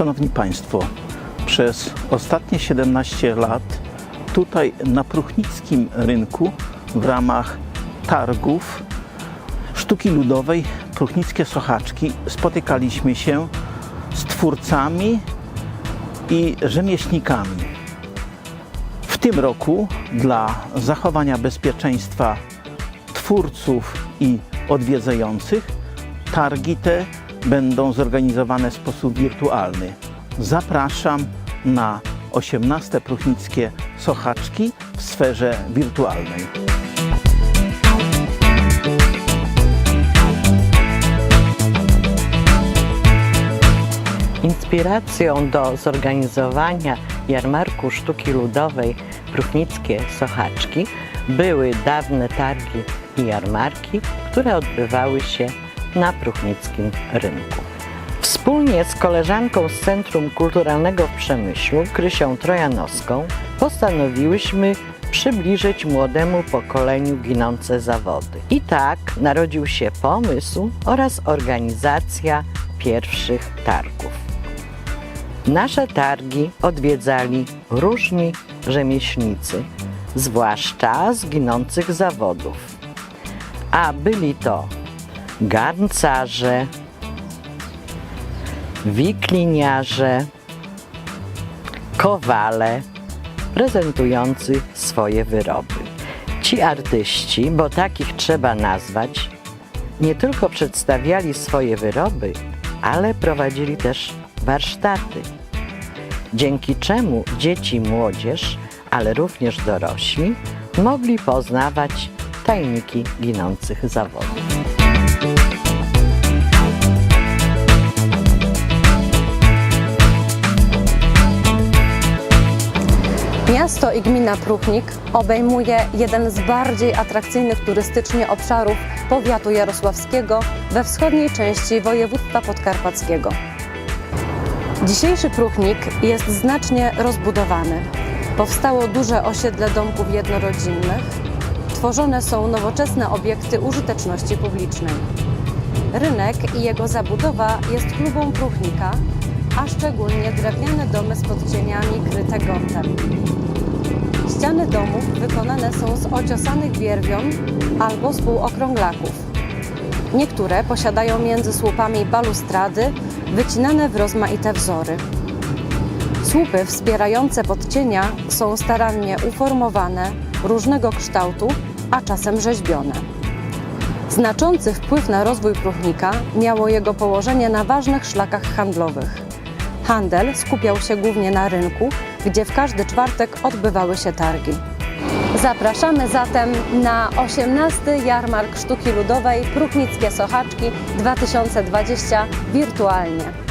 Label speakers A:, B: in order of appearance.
A: Szanowni Państwo, przez ostatnie 17 lat tutaj na Pruchnickim Rynku w ramach targów sztuki ludowej Pruchnickie Sochaczki spotykaliśmy się z twórcami i rzemieślnikami. W tym roku dla zachowania bezpieczeństwa twórców i odwiedzających targi te będą zorganizowane w sposób wirtualny. Zapraszam na 18 Pruchnickie Sochaczki w sferze wirtualnej.
B: Inspiracją do zorganizowania jarmarku sztuki ludowej Pruchnickie Sochaczki były dawne targi i jarmarki, które odbywały się na Pruchnickim Rynku. Wspólnie z koleżanką z Centrum Kulturalnego w Przemyślu, Krysią Trojanowską, postanowiłyśmy przybliżyć młodemu pokoleniu ginące zawody. I tak narodził się pomysł oraz organizacja pierwszych targów. Nasze targi odwiedzali różni rzemieślnicy, zwłaszcza z ginących zawodów. A byli to garncarze, wikliniarze, kowale prezentujący swoje wyroby. Ci artyści, bo takich trzeba nazwać, nie tylko przedstawiali swoje wyroby, ale prowadzili też warsztaty, dzięki czemu dzieci i młodzież, ale również dorośli, mogli poznawać tajniki ginących zawodów.
C: Miasto i gmina Pruchnik obejmuje jeden z bardziej atrakcyjnych turystycznie obszarów powiatu jarosławskiego we wschodniej części województwa podkarpackiego. Dzisiejszy Pruchnik jest znacznie rozbudowany. Powstało duże osiedle domków jednorodzinnych. Tworzone są nowoczesne obiekty użyteczności publicznej. Rynek i jego zabudowa jest klubą Pruchnika, a szczególnie drewniane domy z podcieniami kryte gontem. Ściany domów wykonane są z ociosanych wierwion albo z półokrąglaków. Niektóre posiadają między słupami balustrady wycinane w rozmaite wzory. Słupy wspierające podcienia są starannie uformowane, różnego kształtu, a czasem rzeźbione. Znaczący wpływ na rozwój Pruchnika miało jego położenie na ważnych szlakach handlowych. Handel skupiał się głównie na rynku, gdzie w każdy czwartek odbywały się targi. Zapraszamy zatem na 18 Jarmark Sztuki Ludowej Pruchnickie Sochaczki 2020 wirtualnie.